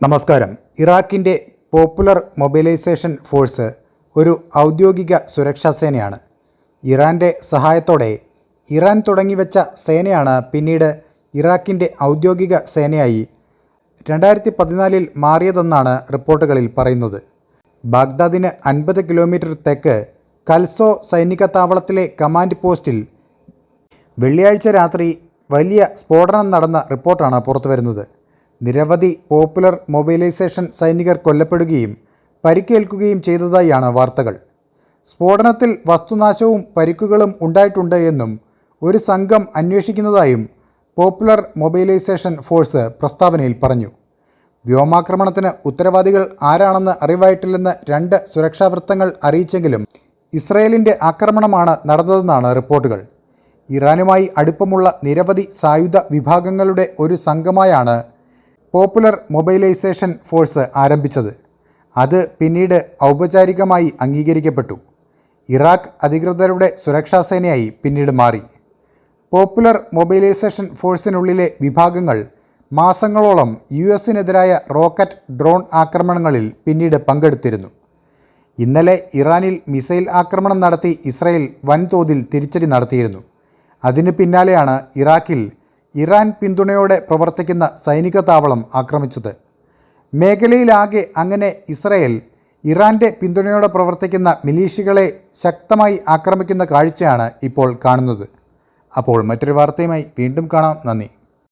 നമസ്കാരം. ഇറാഖിന്റെ popular mobilisation force ഒരു ഔദ്യോഗിക സുരക്ഷാ സേനയാണ്. ഇറാന്റെ സഹായത്തോടെ ഇറാൻ തുടങ്ങിവെച്ച സേനയാണ് പിന്നീട് ഇറാഖിന്റെ ഔദ്യോഗിക സേനയായി രണ്ടായിരത്തി പതിനാലിൽ മാറിയതെന്നാണ് റിപ്പോർട്ടുകളിൽ പറയുന്നത്. ബാഗ്ദാദിന് അൻപത് കിലോമീറ്റർ തെക്ക് കൽസോ സൈനിക താവളത്തിലെ കമാൻഡ് പോസ്റ്റിൽ വെള്ളിയാഴ്ച രാത്രി വലിയ സ്ഫോടനം നടന്ന റിപ്പോർട്ടാണ് പുറത്തുവരുന്നത്. നിരവധി പോപ്പുലർ മൊബൈലൈസേഷൻ സൈനികർ കൊല്ലപ്പെടുകയും പരിക്കേൽക്കുകയും ചെയ്തതായാണ് വാർത്തകൾ. സ്ഫോടനത്തിൽ വസ്തുനാശവും പരിക്കുകളും ഉണ്ടായിട്ടുണ്ട് എന്നും ഒരു സംഘം അന്വേഷിക്കുന്നതായും പോപ്പുലർ മൊബൈലൈസേഷൻ ഫോഴ്സ് പ്രസ്താവനയിൽ പറഞ്ഞു. വ്യോമാക്രമണത്തിന് ഉത്തരവാദികൾ ആരാണെന്ന് അറിവായിട്ടില്ലെന്ന് രണ്ട് സുരക്ഷാ വൃത്തങ്ങൾ അറിയിച്ചെങ്കിലും ഇസ്രയേലിന്റെ ആക്രമണമാണ് നടന്നതെന്നാണ് റിപ്പോർട്ടുകൾ. ഇറാനുമായി അടുപ്പമുള്ള നിരവധി സായുധ വിഭാഗങ്ങളുടെ ഒരു സംഘമായാണ് പോപ്പുലർ മൊബൈലൈസേഷൻ ഫോഴ്സ് ആരംഭിച്ചത്. അത് പിന്നീട് ഔപചാരികമായി അംഗീകരിക്കപ്പെട്ടു. ഇറാഖ് അധികൃതരുടെ സുരക്ഷാ സേനയായി പിന്നീട് മാറി. പോപ്പുലർ മൊബൈലൈസേഷൻ ഫോഴ്സിനുള്ളിലെ വിഭാഗങ്ങൾ മാസങ്ങളോളം യു എസിനെതിരായ റോക്കറ്റ് ഡ്രോൺ ആക്രമണങ്ങളിൽ പിന്നീട് പങ്കെടുത്തിരുന്നു. ഇന്നലെ ഇറാനിൽ മിസൈൽ ആക്രമണം നടത്തി ഇസ്രയേൽ വൻതോതിൽ തിരിച്ചടി നടത്തിയിരുന്നു. അതിന് പിന്നാലെയാണ് ഇറാഖിൽ ഇറാൻ പിന്തുണയോടെ പ്രവർത്തിക്കുന്ന സൈനിക താവളം ആക്രമിച്ചത്. മേഖലയിലാകെ അങ്ങനെ ഇസ്രയേൽ ഇറാന്റെ പിന്തുണയോടെ പ്രവർത്തിക്കുന്ന മിലീഷ്യകളെ ശക്തമായി ആക്രമിക്കുന്ന കാഴ്ചയാണ് ഇപ്പോൾ കാണുന്നത്. അപ്പോൾ മറ്റൊരു വാർത്തയുമായി വീണ്ടും കാണാം. നന്ദി.